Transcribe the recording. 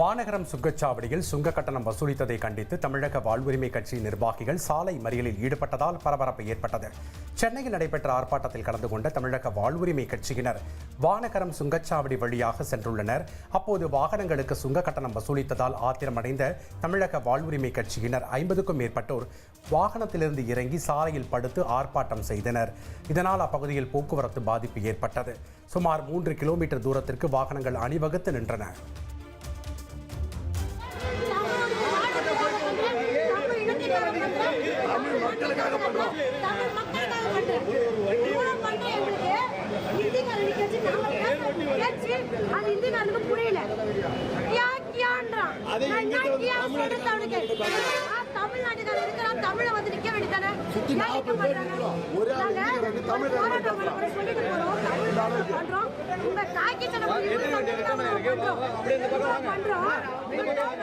வானகரம் சுங்கச்சாவடியில் சுங்க கட்டணம் வசூலித்ததை கண்டித்து தமிழக வாழ்வுரிமை கட்சி நிர்வாகிகள் சாலை மறியலில் ஈடுபட்டதால் பரபரப்பு ஏற்பட்டது. சென்னையில் நடைபெற்ற ஆர்ப்பாட்டத்தில் கலந்து கொண்ட தமிழக வாழ்வுரிமை கட்சியினர் வானகரம் சுங்கச்சாவடி வழியாக சென்றுள்ளனர். அப்போது வாகனங்களுக்கு சுங்க கட்டணம் வசூலித்ததால் ஆத்திரமடைந்த தமிழக வாழ்வுரிமை கட்சியினர் ஐம்பதுக்கும் மேற்பட்டோர் வாகனத்திலிருந்து இறங்கி சாலையில் படுத்து ஆர்ப்பாட்டம் செய்தனர். இதனால் அப்பகுதியில் போக்குவரத்து பாதிப்பு ஏற்பட்டது. சுமார் மூன்று கிலோமீட்டர் தூரத்திற்கு வாகனங்கள் அணிவகுத்து நின்றன. தமிழ்நாட்டுக்கு சொல்றது அவனுக்கு ஆ, தமிழ்நாட்டுக்காரன் இருக்கிறான் தமிழை வந்து நிக்க வேண்டியதானே. ஒரே தமிழ் சொல்லிட்டு போறோம் தமிழ் பண்றோம் உங்க சட்டை பண்றோம் பண்றோம்